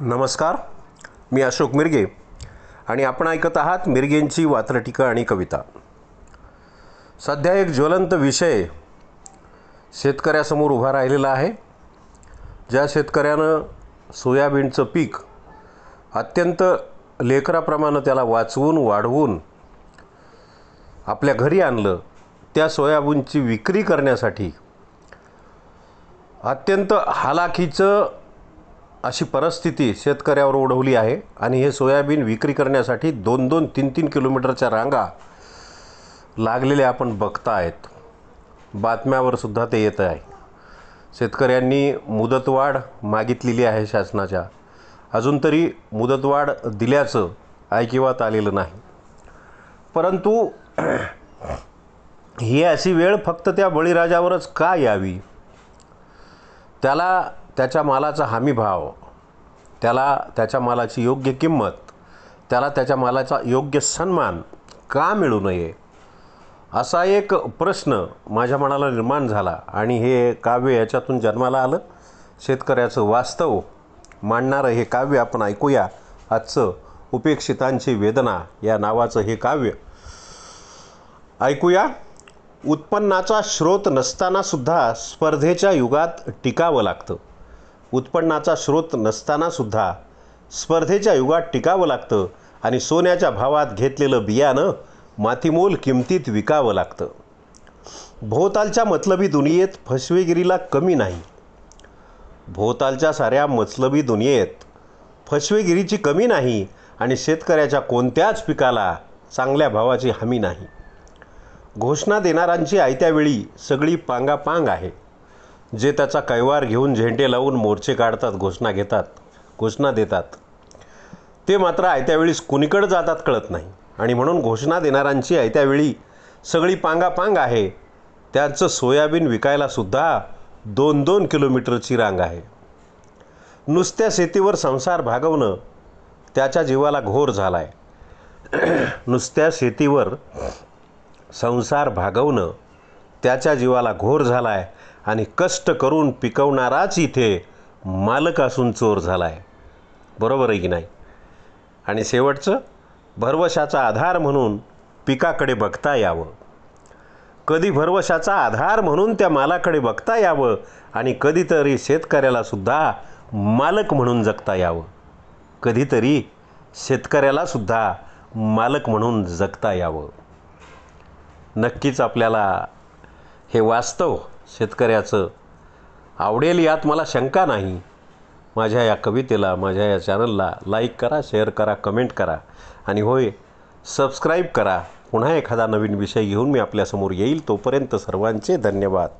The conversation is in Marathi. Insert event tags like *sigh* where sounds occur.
नमस्कार मी अशोक मिरगे आणि आपण ऐकत आहात मिरगेंची वात्रटिका आणि कविता. सध्या एक ज्वलंत विषय शेतकऱ्यासमोर उभा राहिलेला आहे ज्या शेतकऱ्यानं सोयाबीनचं पीक अत्यंत लेकराप्रमाणे त्याला वाचवून वाढवून आपल्या घरी आणलं त्या सोयाबीनची विक्री करण्यासाठी अत्यंत हालाखीचं अशी परिस्थिती शेतकऱ्यावर ओढवली आहे आणि हे सोयाबीन विक्री करण्यासाठी दोन दोन तीन तीन किलोमीटरच्या रांगा लागलेल्या आपण बघतायत. बातम्यावर सुद्धा ते येत आहे. शेतकऱ्यांनी मुदतवाढ मागितलेली आहे शासनाच्या. अजून तरी मुदतवाढ दिल्याचं ऐकिवात आलेलं नाही. परंतु *clears throat* ही अशी वेळ फक्त त्या बळीराजावरच का यावी? त्याला त्याच्या मालाचा हमी भाव त्याला त्याच्या मालाची योग्य किंमत त्याला त्याच्या मालाचा योग्य सन्मान का मिळू नये? असा एक प्रश्न माझ्या मनाला निर्माण झाला आणि हे काव्य याच्यातून जन्माला आलं. शेतकऱ्याचं वास्तव मांडणारं हे काव्य आपण ऐकूया. आजचं उपेक्षितांची वेदना या नावाचं हे काव्य. ऐकूया. उत्पन्नाचा स्रोत नसतानासुद्धा स्पर्धेच्या युगात टिकावं लागतं. उत्पन्नाचा स्रोत नसतानासुद्धा स्पर्धेच्या युगात टिकावं लागतं आणि सोन्याच्या भावात घेतलेलं बियाणं मातीमोल किमतीत विकावं लागतं. भोवतालच्या मतलबी दुनियेत फसवेगिरीला कमी नाही. भोवतालच्या साऱ्या मतलबी दुनियेत फसवेगिरीची कमी नाही आणि शेतकऱ्याच्या कोणत्याच पिकाला चांगल्या भावाची हमी नाही. घोषणा देणाऱ्यांची आयत्यावेळी सगळी पांगापांग आहे. जे त्याचा कैवार घेऊन झेंडे लावून मोर्चे काढतात घोषणा घेतात घोषणा देतात. ते मात्र आयत्या वेळीस कुणीकडं जातात कळत नाही. आणि म्हणून घोषणा देणाऱ्यांची आयत्यावेळी सगळी पांगापांग आहे. त्यांचं सोयाबीन विकायलासुद्धा दोन दोन किलोमीटरची रांग आहे. नुसत्या शेतीवर संसार भागवणं त्याच्या जीवाला घोर झाला आहे नुसत्या शेतीवर संसार भागवणं त्याच्या जीवाला घोर झाला आहे आणि कष्ट करून पिकवणाराच इथे मालक असून चोर झाला आहे बरोबर आहे की नाही? आणि शेवटचं भरवशाचा आधार म्हणून पिकाकडे बघता यावं. कधी भरवशाचा आधार म्हणून त्या मालाकडे बघता यावं आणि कधीतरी शेतकऱ्यालासुद्धा मालक म्हणून जगता यावं. कधीतरी शेतकऱ्यालासुद्धा मालक म्हणून जगता यावं. नक्कीच आपल्याला हे वास्तव शेतकऱ्याचं. आवडेल यात मला शंका नाही. माझ्या या कवितेला माझ्या या चॅनलला लाईक करा शेअर करा कमेंट करा. आणि होय सबस्क्राईब करा. पुन्हा एखादा नवीन विषय घेऊन मी आपल्यासमोर येईल. तोपर्यंत सर्वांचे धन्यवाद.